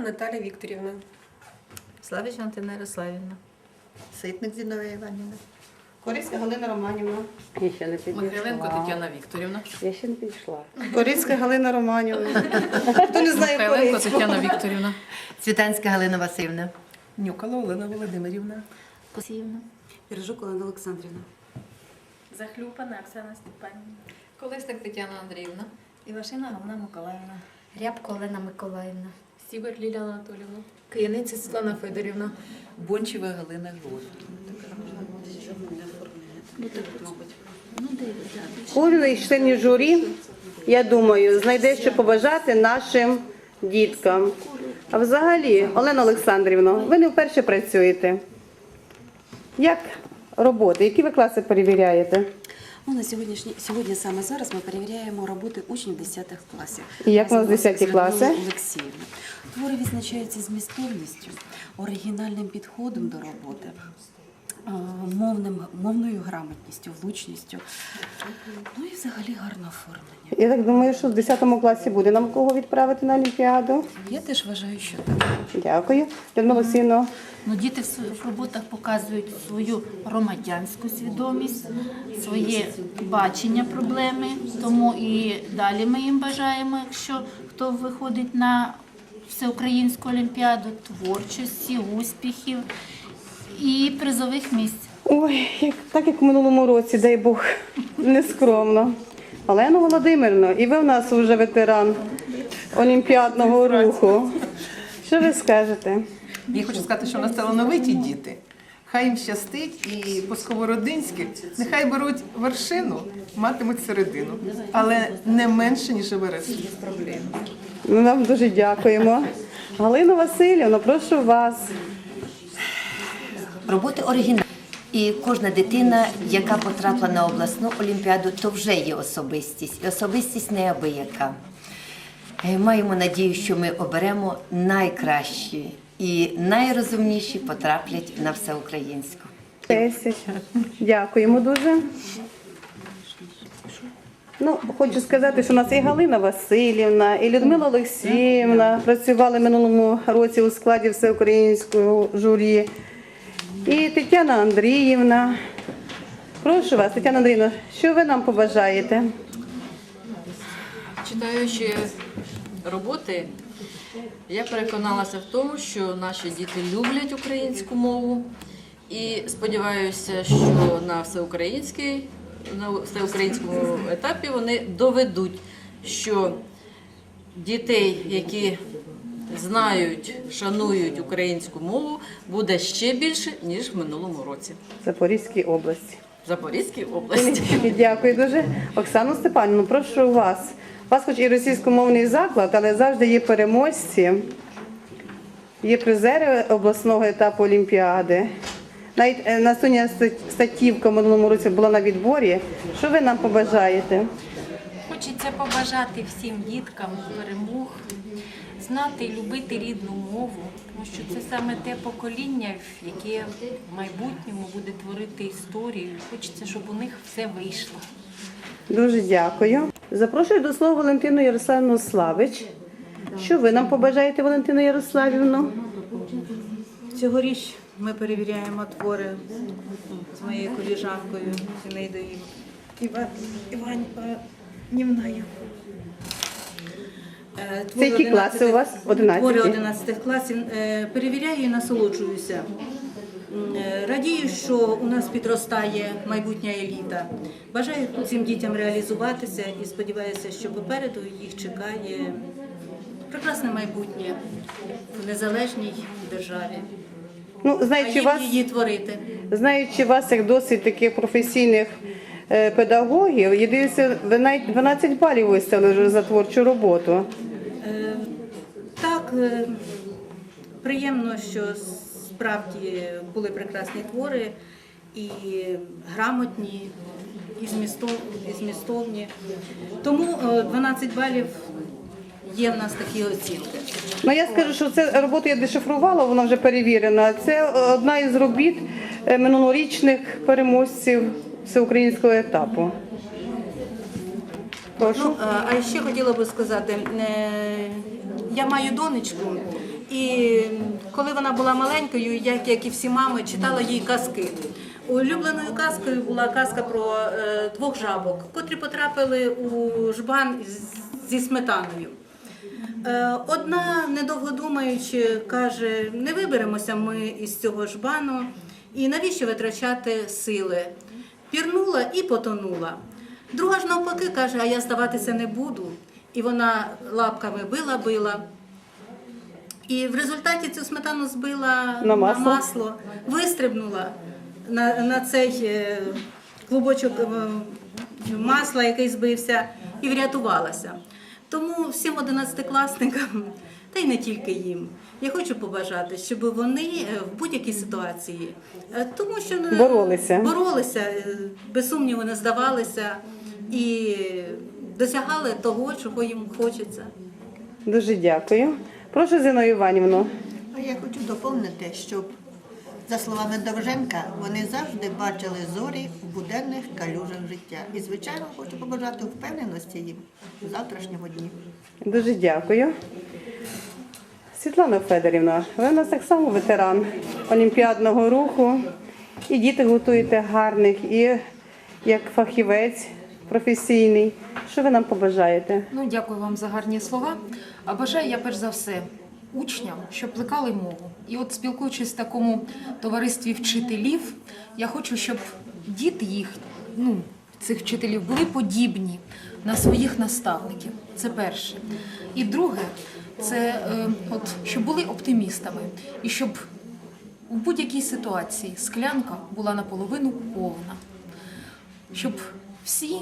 Наталія Вікторівна. Славич Антина Ярославівна. Ситник Зіновія Іванівна. Корицька Галина Романівна. Я ще не підійшла. Михайленко Тетяна Вікторівна. Я ще не підійшла. Корицька Галина Романівна. Хто не знає Михайленко Тетяна Вікторівна. Цвітанська Галина Васильівна. Нюкала Олена Володимирівна. Косіївна. Піржук Олена Олександрівна. Захлюпана Оксана Степанівна. Колесник Тетяна Андріївна. Івашина Галина Миколаївна. Рябко Олена Миколаївна. Сібер Ліля Анатолівна. Кияниця Світлана Федорівна. Бончева Галина Григорівна. Кожен із членів журі, я думаю, знайде, що побажати нашим діткам. А взагалі, Олена Олександрівна, ви не вперше працюєте. Як роботи? Які ви класи перевіряєте? Ну, на сьогоднішній сьогодні саме зараз ми перевіряємо роботи учнів 10 класів. І як у нас 10 класи? Олексіївна. Твори відзначаються змістовністю, оригінальним підходом до роботи. А, Мовним, мовною грамотністю, влучністю, ну і взагалі гарне оформлення. Я так думаю, що в 10 класі буде нам кого відправити на Олімпіаду. Я теж вважаю, що так. Дякую. Людмила Олексійовна, Ну, діти в своїх роботах показують свою громадянську свідомість, своє бачення проблеми. Тому і далі ми їм бажаємо, якщо хто виходить на всеукраїнську олімпіаду, творчості, успіхів і призових місць. Ой, як, так як в минулому році, дай Бог, нескромно. Олена Володимирівна, і ви в нас вже ветеран олімпіадного руху. Що ви скажете? Я хочу сказати, що в нас талановиті діти. Хай їм щастить і по сковородинськи нехай беруть вершину, матимуть середину, але не менше, ніж Еверест. Ми вам дуже дякуємо. Галина Васильівна, прошу вас. Роботи оригінальні. І кожна дитина, яка потрапила на обласну олімпіаду, то вже є особистість. І особистість неабияка. Е, Маємо надію, що ми оберемо найкращі і найрозумніші потраплять на всеукраїнську. Десять. Дякуємо дуже. Ну, хочу сказати, що у нас і Галина Васильівна, і Людмила Олексіївна працювали минулому році у складі всеукраїнського журі, і Тетяна Андріївна. Прошу вас, Тетяна Андріївна, що ви нам побажаєте? Читаючи роботи, я переконалася в тому, що наші діти люблять українську мову. І сподіваюся, що на всеукраїнській, на всеукраїнському етапі вони доведуть, що дітей, які знають, шанують українську мову, буде ще більше, ніж в минулому році. Запорізькій області. Запорізькій області. Дякую дуже. Оксану Степанівну, прошу вас. У вас хоч і російськомовний заклад, але завжди є переможці, є призери обласного етапу Олімпіади. Навіть е, Настуня Статівка в минулому році була на відборі. Що ви нам побажаєте? Хочеться побажати всім діткам перемог, знати і любити рідну мову, тому що це саме те покоління, яке в майбутньому буде творити історію. Хочеться, щоб у них все вийшло. Дуже дякую. Запрошую до слова Валентину Ярославівну Славич. Що ви нам побажаєте, Валентину Ярославівну? Цьогоріч ми перевіряємо твори з моєю коліжанкою Зінаїдою Іва- Іванівною. Е, Це які класи у вас? 11? Твори 11 класів. Е, Перевіряю і насолоджуюся. Е, Радію, що у нас підростає майбутня еліта. Бажаю цим дітям реалізуватися і сподіваюся, що попереду їх чекає прекрасне майбутнє в незалежній державі. Ну, А знаючи їм вас, її творити. знаючи вас як досить таких професійних педагогів, я дивлюся, ви навіть 12 балів виставили вже за творчу роботу. Е, Так, е, приємно, що справді були прекрасні твори і грамотні, і змістовні. Тому е, 12 балів є в нас такі оцінки. Ну я скажу, що це роботу я дешифрувала, вона вже перевірена. Це одна із робіт е, минулорічних переможців всеукраїнського етапу. Прошу. Ну, а а ще хотіла би сказати, е, я маю донечку, І коли вона була маленькою, як, як і всі мами, читала їй казки. Улюбленою казкою була казка про е, двох жабок, котрі потрапили у жбан зі сметаною. Е, Одна, недовго думаючи, каже: не виберемося ми із цього жбану, і навіщо витрачати сили? Пірнула і потонула. Друга ж навпаки каже, а я здаватися не буду. І вона лапками била-била. І в результаті цю сметану збила На масло? масло вистрибнула на, на цей е, клубочок е, масла, який збився, і врятувалася. Тому всім одинадцятикласникам, та й не тільки їм, я хочу побажати, щоб вони е, в будь-якій ситуації, е, тому що Боролися. боролися, е, без сумніву не здавалися і досягали того, чого їм хочеться. Дуже дякую. Прошу Зіну Іванівну. Я хочу доповнити, щоб за словами Довженка, вони завжди бачили зорі в буденних калюжах життя. І, звичайно, хочу побажати впевненості їм в завтрашньому дні. Дуже дякую. Світлана Федорівна, ви у нас так само ветеран олімпіадного руху. І діти готуєте гарних, і як фахівець професійний. Що ви нам побажаєте? Ну, дякую вам за гарні слова. А бажаю я перш за все учням, щоб плекали мову. І от спілкуючись в такому товаристві вчителів, я хочу, щоб діти їх, ну, цих вчителів, були подібні на своїх наставників. Це перше. І друге, це е, от, щоб були оптимістами і щоб у будь-якій ситуації склянка була наполовину повна щоб всі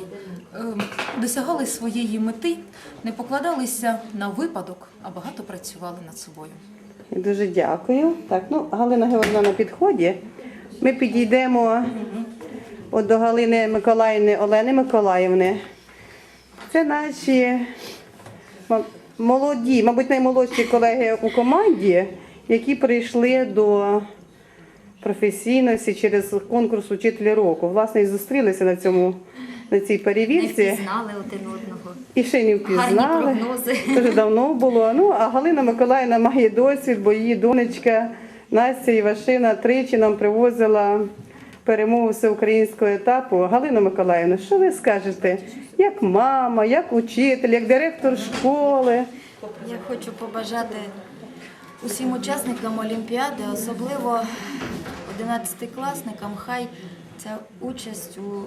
е, досягали своєї мети, не покладалися на випадок, а багато працювали над собою. Дуже дякую. Так, ну Галина Георгіївна на підході. Ми підійдемо от до Галини Миколаївни Олени Миколаївни. Це наші молоді, мабуть, наймолодші колеги у команді, які прийшли до професійності через конкурс учителя року. Власне, і зустрілися на цьому на цій перевірці. знали один одного. І ще не впізнали. Гарні прогнози. Дуже давно було. Ну, а Галина Миколаївна має досвід, бо її донечка Настя Івашина тричі нам привозила перемогу всеукраїнського етапу. Галина Миколаївна, що ви скажете? Як мама, як учитель, як директор школи? Я хочу побажати усім учасникам Олімпіади, особливо 11-класникам, хай ця участь у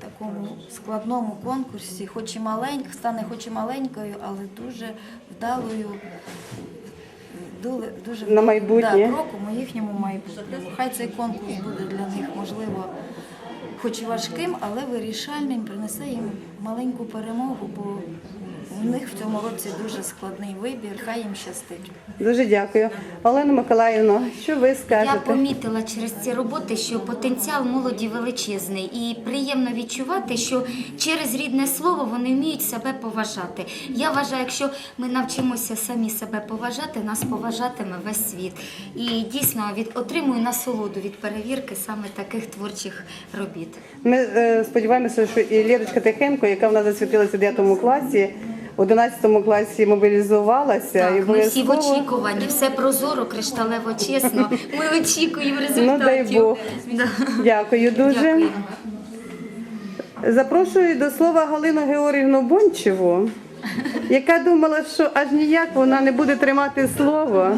такому складному конкурсі, хоч і маленька, стане хоч і маленькою, але дуже вдалою. Дуже, На майбутнє. Да, кроком у їхньому майбутньому. Хай цей конкурс буде для них можливо, хоч і важким, але вирішальним, принесе їм маленьку перемогу, бо у них в цьому році дуже складний вибір. Хай їм щастить. Дуже дякую. Олена Миколаївна, що ви Я помітила через ці роботи, що потенціал молоді величезний, і приємно відчувати, що через рідне слово вони вміють себе поважати. Я вважаю, якщо ми навчимося самі себе поважати, нас поважатиме весь світ. І дійсно від отримую насолоду від перевірки саме таких творчих робіт. Ми е, сподіваємося, що і Лєрочка Тихенко, яка в нас засвітилася в 9 класі, в 11 класі мобілізувалася і ми всі в очікуванні, все прозоро, кришталево, чесно. Ми очікуємо результатів. Ну дай Бог. Да. Дякую дуже. Дякую. Запрошую до слова Галину Георгіївну Бончеву, яка думала, що аж ніяк вона не буде тримати слово,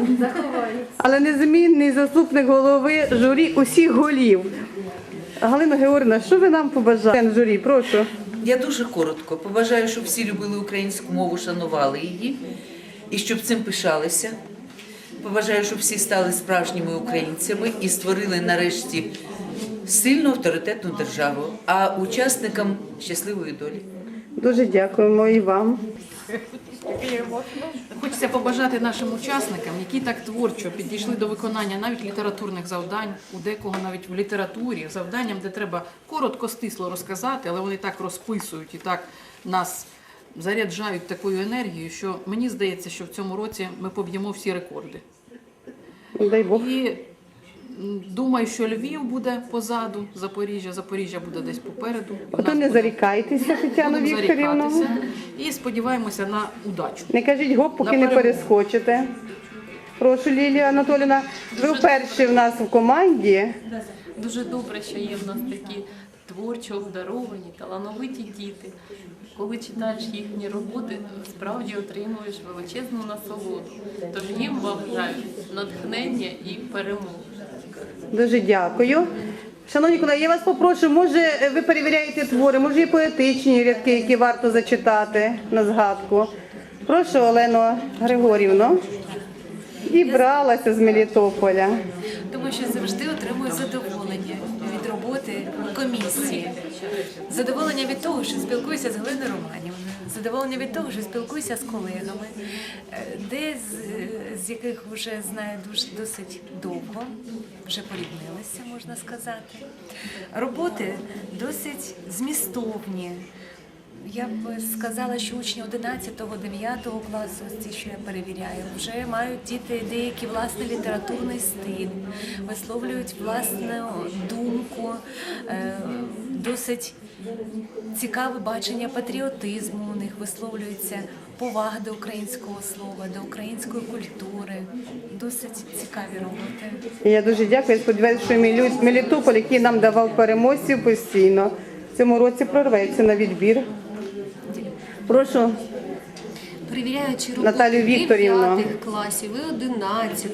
але незмінний заступник голови журі усіх голів. Галина Георгіївна, що ви нам побажаєте? Журі, прошу. Я дуже коротко побажаю, щоб всі любили українську мову, шанували її і щоб цим пишалися. Побажаю, щоб всі стали справжніми українцями і створили нарешті сильну авторитетну державу, а учасникам щасливої долі. Дуже дякуємо і вам. Хочеться побажати нашим учасникам, які так творчо підійшли до виконання навіть літературних завдань, у декого навіть в літературі, завданням, де треба коротко, стисло розказати, але вони так розписують і так нас заряджають такою енергією, що мені здається, що в цьому році ми поб'ємо всі рекорди. Дай Бог. І думаю, що Львів буде позаду Запоріжжя, Запоріжжя буде десь попереду. То не буде- зарікайтеся, Тетяно Вікторівно. Вікторівна. І сподіваємося на удачу. Не кажіть гоп, поки не перескочите. Прошу, Лілія Анатоліна. Ви вперше в нас в команді. Дуже добре, що є в нас такі творчо обдаровані, талановиті діти. Коли читаєш їхні роботи, справді отримуєш величезну насолоду. Тож їм бажаю натхнення і перемоги. Дуже дякую. Шановні колеги, я вас попрошу, може ви перевіряєте твори, може є поетичні рядки, які варто зачитати на згадку. Прошу Олену Григорівну. Дібралася з Мелітополя. Тому що завжди отримую задоволення комісії. Задоволення від того, що спілкуюся з Галиною Романівною, задоволення від того, що спілкуюся з колегами, е, де з, з яких вже знаю дуже досить довго, вже поріднилися, можна сказати. Роботи досить змістовні. Я б сказала, що учні 11-9 класу, ці, що я перевіряю, вже мають діти деякий власний літературний стиль, висловлюють власну думку, е, досить цікаве бачення патріотизму у них висловлюється повага до українського слова, до української культури. Досить цікаві роботи. Я дуже дякую. Сподіваюся, що Мелітополь, який нам давав переможців постійно, цьому році прорветься на відбір. Прошу. Перевіряючи роботи Наталію Вікторівну. класів і 11,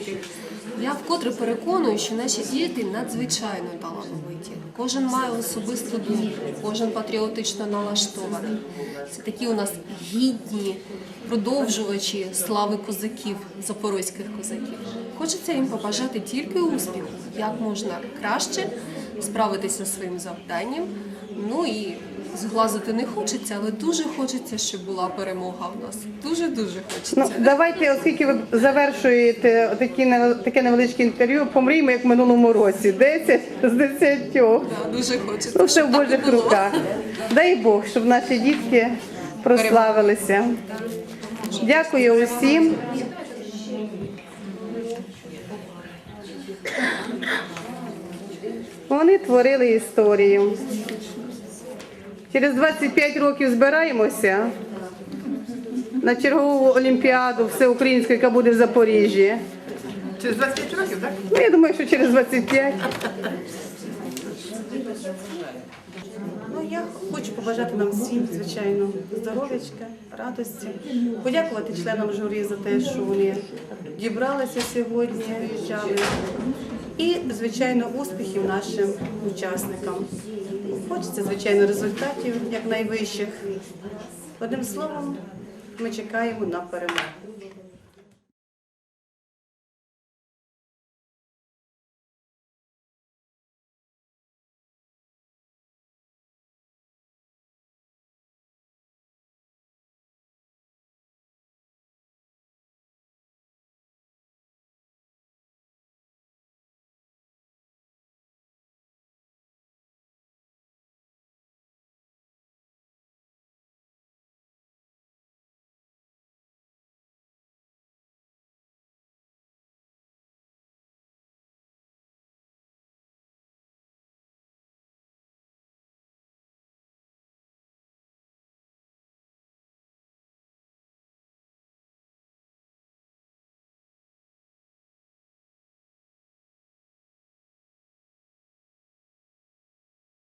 я вкотре переконую, що наші діти надзвичайно талановиті. Кожен має особисту думку, кожен патріотично налаштований. Це такі у нас гідні продовжувачі слави козаків, запорозьких козаків. Хочеться їм побажати тільки успіху, як можна краще справитися зі своїм завданням. Ну і зглазити не хочеться, але дуже хочеться, щоб була перемога в нас. Дуже дуже хочеться. Ну, давайте, оскільки ви завершуєте такі, таке невеличке інтерв'ю, помріймо як в минулому році. 10 з 10. Да, дуже хочеться. Ну, все в Божих руках. Дай Бог, щоб наші дітки прославилися. Дякую усім. Вони творили історію. Через 25 років збираємося на чергову олімпіаду всеукраїнську, яка буде в Запоріжжі. Через 25 років, так? Ну, я думаю, що через 25. Ну, я хочу побажати нам всім, звичайно, здоров'ячка, радості, подякувати членам журі за те, що вони дібралися сьогодні, взяли. І, звичайно, успіхів нашим учасникам. Хочеться, звичайно, результатів якнайвищих. Одним словом, ми чекаємо на перемогу.